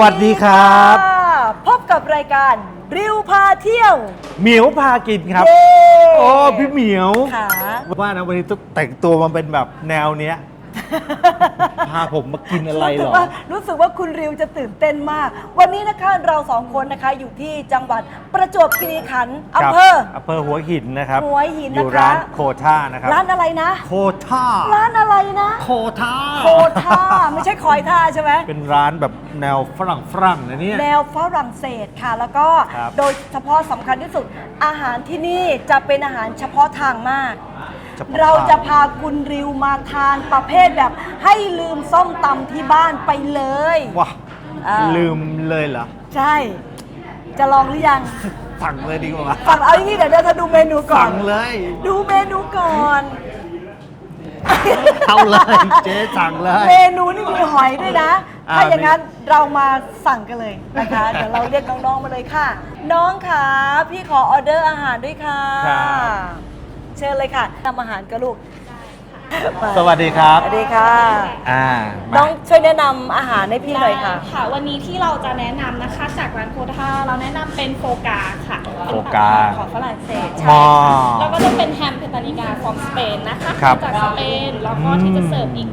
วัสดีครับค่ะพบกับรายการริวพาเที่ยวเหมียวพากินครับ เย้โอ้พี่เหมียวค่ะว่านะวันนี้ต้องแต่งตัวมาเป็นแบบแนวเนี้ย พาผมมากินอะไรเหรอสึกว่ารู้สึกว่าคุณริวจะตื่นเต้นมาก วันนี้นะคะเราสองคนนะคะอยู่ที่จังหวัดประจวบคีรีขันธ์อำเภอ ครับอำเภอหัวหินนะครับหัวหินอยู่นะคะร้านโคท่านะครับร้านอะไรนะ โคท่าร้านอะไรนะ โคท่าโคท่าไม่ใช่คอยท่าใช่ไหม เป็นร้านแบบแนวฝรั่งฝรั่งนะเนี่ย แนวฝรั่งเศสค่ะ แล้วก็ครับ โดยเฉพาะสำคัญที่สุดอาหารที่นี่จะเป็นอาหารเฉพาะทางมาก ฉพาเราจะพาคุณริวมาทานประเภทแบบ ให้ลืมส้มตำที่บ้านไปเลยว้าอ่าลืมเลยเหรอใช่ จะลองหรือยังสั่งเลยดีกว่าสั่งเอาอย่างนี้เดี๋ยวเราจะดูเมนูก่อสั่น งเลย ดูเมนูก่อน เอาเลยเจ๊สั่งเลย เมนูนี่มีหอยด้วยนะ อ่าถ้าอย่างนั้นเรามาสั่งกันเลยนะคะ เดี๋ยวเราเรียกน้องๆมาเลยค่ะ น้องขาพี่ขอออเดอร์อาหารด้วยค่ะ ครับ เชิญเลยค่ะทำอาหารกับลูกสวัสดีครับ สวัสดีค่ะ อ่ามาน้องช่วยแนะนำอาหารให้พี่หน่อยค่ะ ได้ค่ะ วันนี้ที่เราจะแนะนำนะคะ จากร้านโคท่าเราแนะนำเป็นโฟกาค่ะโฟกา เป็นของฝรั่งเศสหใช่ม้อค่ะแล้วก็จะเป็นแฮมเพตานิกาของสเปนนะคะครับจากสเปนแล้วก็อืมที่จะเสิร์ฟอีก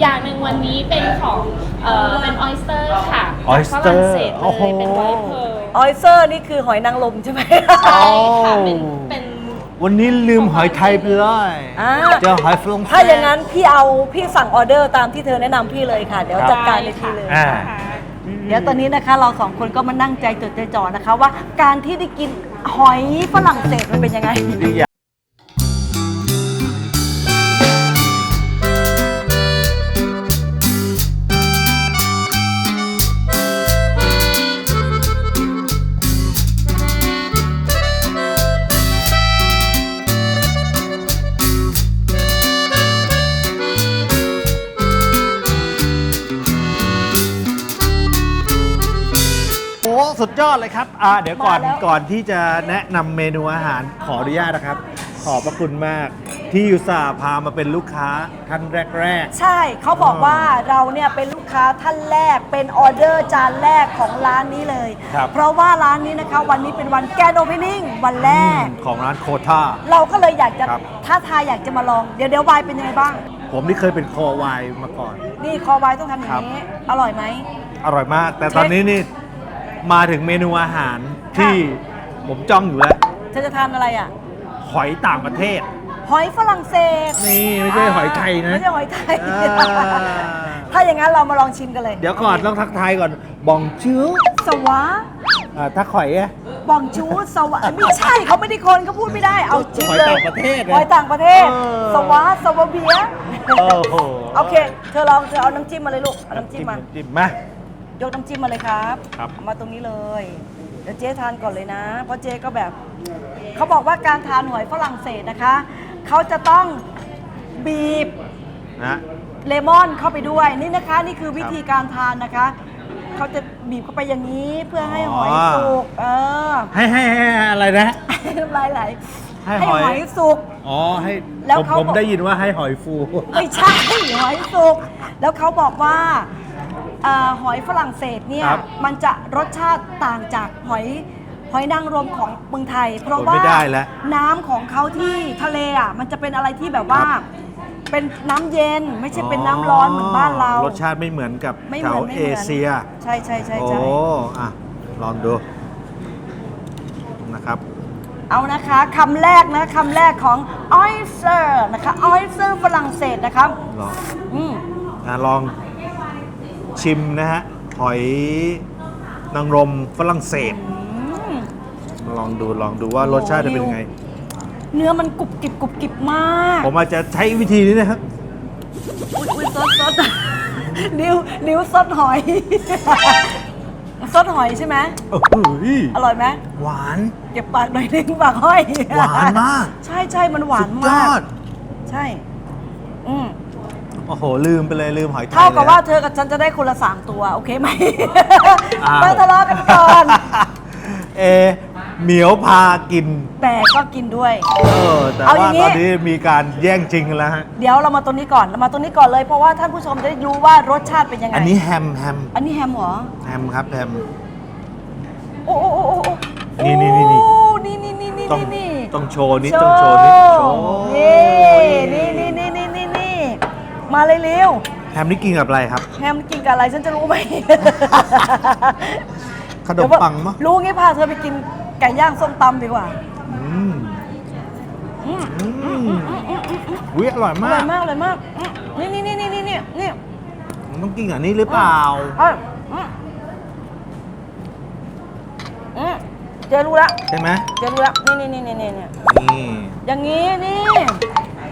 อย่างหนึ่งวันนี้เป็นของเอ่อเป็นออยสเตอร์ค่ะจากฝ oyster รั่งเศสโอ้เลโห ยเป็นไวท์เพร์ลออยเซอร์นี่คือหอยนางรมใช่ไหม ใช่ค่ะเป็นเป็น วันนี้ลืมหอยไทยไปเลยอ่า เจอหอยฝรั่งเศสถ้าอย่างนั้นพี่เอาพี่สั่งออเดอร์ตามที่เธอแนะนำพี่เลยค่ะ เดี๋ยวครับจัดการในที่เลย อ่าค่ะเดี๋ยวตอนนี้นะคะเราสองคนก็มานั่งใจจดใจจ่อนะคะว่าการที่ได้กินหอยฝรั่งเศสมันเป็นยังไง เลยครับอ่าเดี๋ยวก่อนมาแล้ว ก่อนที่จะแนะนำเมนูอาหารขออนุญาตนะครับ ขอบพระคุณมาก ที่อุตส่าห์พามาเป็นลูกค้าท่านแรก ใช่เขาบอกว่าเราเนี่ยเป็นลูกค้าท่านแรกเป็นออเดอร์จานแรกของร้านนี้เลย ครับ เพราะว่าร้านนี้นะคะ วันนี้เป็นวันแกนโอเพนนิ่งวันแรๆกของร้านโคท่า เราก็เลยอยากจะครับ ท้าทายอยากจะมาลองเดี๋ยวเดี๋ยววายเป็นยังไงบ้าง ผมนี่เคยเป็นคอวายมาก่อน นี่คอวายต้องทำอย่างนี้ อร่อยไหม อร่อยมาก แต่ตอนนี้นี่ มาถึงเมนูอาหารที่ผมจ้องอยู่แล้ว เธอจะทานอะไรอะ หอยต่างประเทศ หอยฝรั่งเศสนี่ไม่ใช่หอยไทยนะไม่ใช่หอยไทย อ่า ถ้าอย่างนั้นเรามาลองชิมกันเลยเดี๋ยวก่อนต้องทักทายก่อนบองชื่อสวะอ่าถ้าหอยอะ บองจูสวะไม่ใช่เขาไม่ได้คนเขาพูดไม่ได้เอาชื่อหอยเลยต่างประเทศไงหอยต่างประเทศ เออสวะสวะเบียโอ้โห โอเค เธอลองเธอเอาน้ำจิ้มมาเลยลูกเอาน้ำจิ้มมาน้ำจิ้มมา ยกน้ำจิ้มมาเลยครับครับ เอามาตรงนี้เลย เดี๋ยวเจ๊ทานก่อนเลยนะ เพราะเจ๊ก็แบบ เขาบอกว่าการทานหอยฝรั่งเศสนะคะ เขาจะต้องบีบ นะเลมอนเข้าไปด้วยนี่นะคะ นี่คือวิธีการทานนะคะ เขาจะบีบเข้าไปอย่างนี้เพื่อให้หอยสุกเออ ให้ให้ให้อะไรนะน้ำลายไหลให้ให้หอยหอยสุก อ๋อให้แล้วผมเขาผมบอก ได้ยินว่าให้หอยฟู ไม่ใช่หอยสุก แล้วเขาบอกว่าเอ่อหอยฝรั่งเศสเนี่ยครับมันจะรสชาติต่างจากหอยหอยนางรมของเมืองไทย เพราะโอ้ยว่าไม่ได้แล้วน้ำของเขาที่ทะเลอะมันจะเป็นอะไรที่แบบว่าเป็นน้ำเย็นไม่ใช่เป็นน้ำร้อนเหมือนบ้านเรา รสชาติไม่เหมือนกับไม่แถเหมืวอนไม่เอเหมือนเชีย ใช่ใช่ใช่โอ้ ใช่อะลองดู นะครับ เอานะคะคำแรกนะคำแรกของ oyster นะคะ oyster ฝรั่งเศสนะครับลองอืมอะลอง ชิมนะฮะหอยนางรมฝรั่งเศสอืมลองดูลองดูว่ารสชาติจะเป็นยังไง เนื้อมันกรุบกริบกรุบกริบมาก ผมอาจจะใช้วิธีนี้นะครับอุ้ยอุ้ยซดซดนิ้วนิ้วซดหอยซดหอยใช่ไหมโอ้โหอร่อยไหมหวานเก็บปากหน่อยนึงปากห้อย หวานมาก ใช่ใช่มันหวานสุดยมาอกดใช่ อืม โอ้โห ลืมไปเลยลืมหอยไทยเท่ากับลยว่าเธอกับฉันจะได้คนละสามตัว โอเคไหมอ้าวไม่ทะเลาะกันก่อนเอะเหมียวพากิน แต่ก็กินด้วย เออ แต่เอาอว่าย่างงี้ ตอนนี้มีการแย่งจริงกันแล้วฮะ เดี๋ยวเรามาตัวนี้ก่อนเรามาตัวนี้ก่อนเลยเพราะว่าท่านผู้ชมจะได้รู้ว่ารสชาติเป็นยังไงอันนี้แฮมแฮมอันนี้แฮมเหรอแฮมครับแฮม โอ้โอ้โอ้โอ้โอ้นี่นี่นี่นี่ โอ้นี่นี่นี่นี่ต้องนี่ต้องโชว์นิดต้องโชว์นิดโชว์ นี่นี่นี่นี่นี่นี่นี่ มาเลยเร็วแฮมนี่กินกับอะไรครับ แฮมกินกับอะไรฉันจะรู้ไหม ขนมปังมั้งรู้งี้พาเธอไปกินไก่ย่างส้มตำดีกว่าอืมอืมอืมวิอร่อยอมาร่อกยมากเลยมากอืมนี่นี่นี่นี่นี่นี่นี่มันต้องกินกับนี่หรือเปล่าเอ้ยอืมอืมเจรู้แล้วใช่ไหมเจรู้แล้วนี่นี่นี่นี่นี่นี่นี่อย่างนี้นี่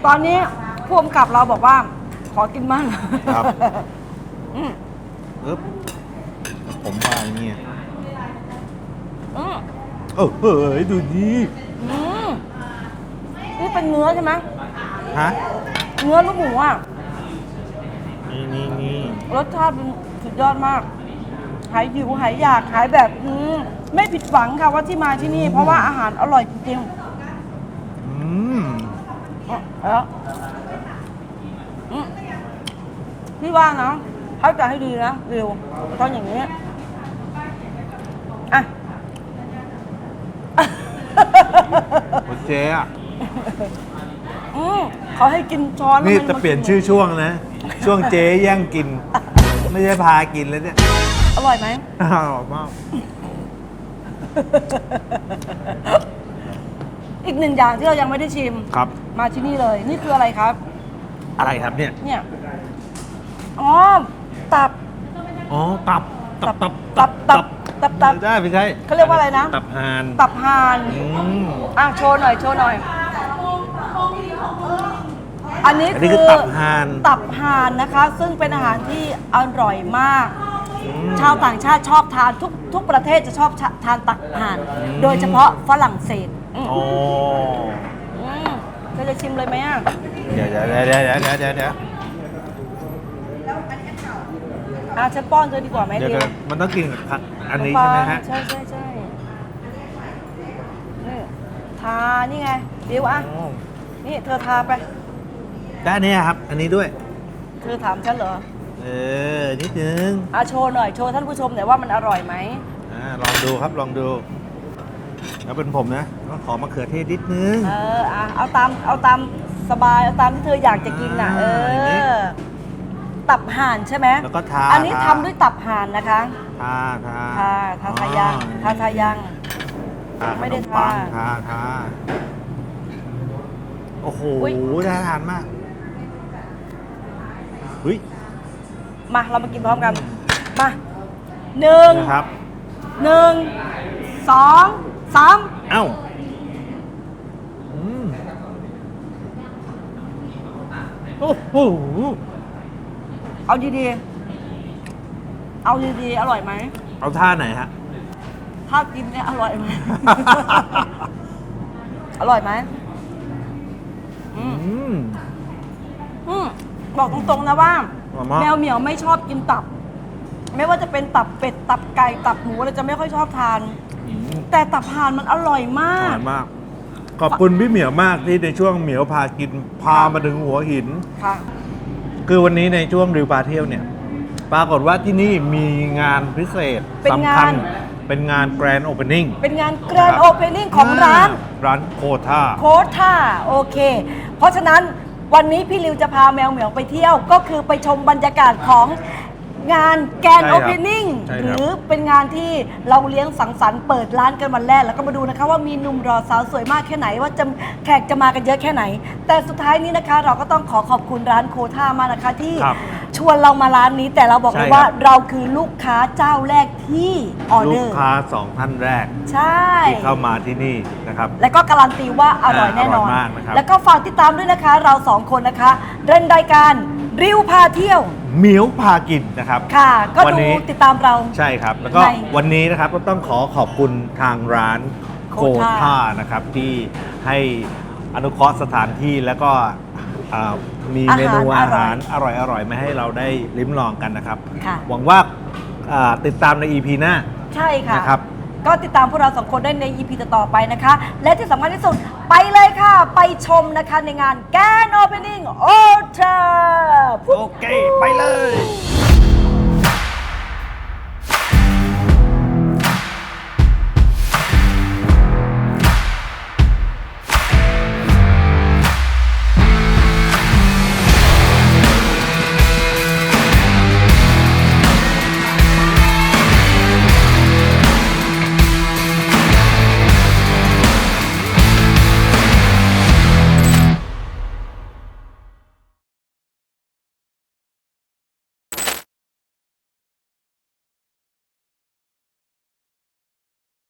ตอนนี้ผู้กำกับเราบอกว่า ขอกินมั่งครับอืมอึ๊บผมว่าอย่างเงี้ยอืมเออเฮ้ยดูดีอืมนี่เป็นเนื้อใช่ไหมฮะเนื้อลูกหมูอะ นี่นี่นี่รสชาติเป็นสุดยอดมาก หายหิวหายอยากหายแบบอืมไม่ผิดหวังค่ะว่าที่มาที่นี่ เพราะว่าอาหารอร่อยจริงอืมๆอะแล้วอืม พี่ว่านะถ้าจะให้ดีนะเร็วต้องอย่างนี้อะโอเจ๊อะอืมเขาให้กินช้อนนี่มัจะเปลี่ยนชื่อช่วงนะ ช่วงเจ๊แย่งกิน ไม่ใช่พากินแล้วเนี่ย อร่อยไหมอร่อยมาก อีกหนึ่งอย่างที่เรายังไม่ได้ชิมครับ มาที่นี่เลย นี่คืออะไรครับ อะไรครับเนี่ย เนี่ย อ๋อ ตับ อ๋อ ตับ ตับ ตับ ตับ ตับ ตับ ตับไม่ได้ไม่ใช่เขาเรียกว่าอะไรนะ ตับห่าน ตับห่านอืมอะโชว์หน่อย โชว์หน่อย อันนี้อันนี้คืคืออตับห่าน ตับห่านนะคะ ซึ่งเป็นอาหารที่อร่อยมากอืมชาวต่างชาติชอบทานทุกทุกประเทศจะชอบทานตับห่านอืมโดยเฉพาะฝรั่งเศสอืมอ๋ออืมเธอจะชิมเลยไหมอะ เดี๋ยวเดี๋ยวเดี๋ยวเดี๋ยวเดี๋ยวเดี๋ยวเดี๋ยว อะฉันป้อนเธอดีกว่าไหมเดี๋ยวเดี๋ยวเดี๋ยวมันต้องกินกับผักอันนี้ใช่ไหมฮะ ใช่ใช่ใช่นี่ทานี่ไงเดี๋ยวอะอ๋อนี่เธอทาไปได้เนี่ยครับ อันนี้ด้วย เธอถามฉันเหรอเออ นิดนึง อะโชว์หน่อย โชว์ท่านผู้ชมหน่อยว่ามันอร่อยไหม อ่า ลองดูครับ ลองดู แล้วเป็นผมนะก็ขอมะเขือเทศนิดนึง เออ อะ เอาตาม เอาตามสบาย เอาตามที่เธออยากจะกินน่ะ เออ่าอย่างนี้ อ ตับห่านใช่ไหมแล้วก็ทาอันนี้ทาทำด้วยตับห่านนะคะทาทาทาทาทายังทาทายังทาไม่ได้ขนปังทาทาทาโอ้โหอุ๊ยน่าทานมากเฮ้ยมาเรามากินพร้อมกันมาหนึ่งนะครับหนึ่งสองสามเอ้าอืมโอ้โห เอาดีๆ เอาดีๆ อร่อยไหม เอาท่าไหนฮะ ถ้ากินเนี่ยอร่อยไหม อร่อยไหมอืมอืม อืมบอกตรงๆนะว่า อร่อยมาก แมวเหมียวไม่ชอบกินตับ ไม่ว่าจะเป็นตับเป็ด ตับไก่ ตับหมูอะไรจะไม่ค่อยชอบทาน อืมแต่ตับห่านมันอร่อยมาอกร่อยมาก ขอบคุณพี่เหมียวมากที่ในช่วงเหมียวพากินพามาถึงหัวหิน ค่ะ คือวันนี้ในช่วงริวพาเที่ยวเนี่ย ปรากฏว่าที่นี่มีงานพิเศษเป็นสำงาคัญนเป็นงานแกรนด์โอเพนนิ่ง เป็นงานแกรนด์โอเพนนิ่งของร้าน ร้านโคท่า โคท่าโอเค เพราะฉะนั้นวันนี้พี่ริวจะพาแมวเหมียวไปเที่ยว ก็คือไปชมบรรยากาศของ งานแกนใช่ครัโอบเพนนิ่งใช่ครับหรือเป็นงานที่เราเลี้ยงสังสรรค์เปิดร้านกันวันแรก แล้วก็มาดูนะคะว่ามีหนุ่มรอสาวสวยมากแค่ไหน ว่าจะแขกจะมากันเยอะแค่ไหน แต่สุดท้ายนี้นะคะ เราก็ต้องขอขอบคุณร้านโคท่ามากนะคะที่ครับชวนเรามาร้านนี้ แต่เราบอกเลยใช่ครับ ว่าเราคือลูกค้าเจ้าแรกที่ออลูเดกอร์ค้าสองท่านแรก ใช่ ที่เข้ามาที่นี่นะครับ แล้วก็การันตีว่าอร่อยแน่นอนอร่อยมากนะครับแล้วก็ฝากติดตามด้วยนะคะ เราสองคนนะคะเล่นรายการ ริวพาเที่ยว เหมียวพากินนะครับ ค่ะ ก็วันดูนี้ ติดตามเรา ใช่ครับ แล้วก็ในวันนี้นะครับก็ต้องขอขอบคุณทางร้านโคโคท่า ท่านะครับ ที่ให้อนุเคราะห์สถานที่แล้วก็อ่ามีเมนูอาหารอร่อยๆมาให้เราได้ลิ้มลองกันนะครับ ค่ะ หวังว่าอ่าติดตามใน EP หน้าใช่ค่ะ นะครับ ก็ติดตามพวกเราสองคนได้ใน EP ต่อๆไปนะคะ และที่สำคัญที่สุดไปเลยค่ะ ไปชมนะคะในงานแกนโอเปนิ่งโอเทอร์ โอเค ไปเลย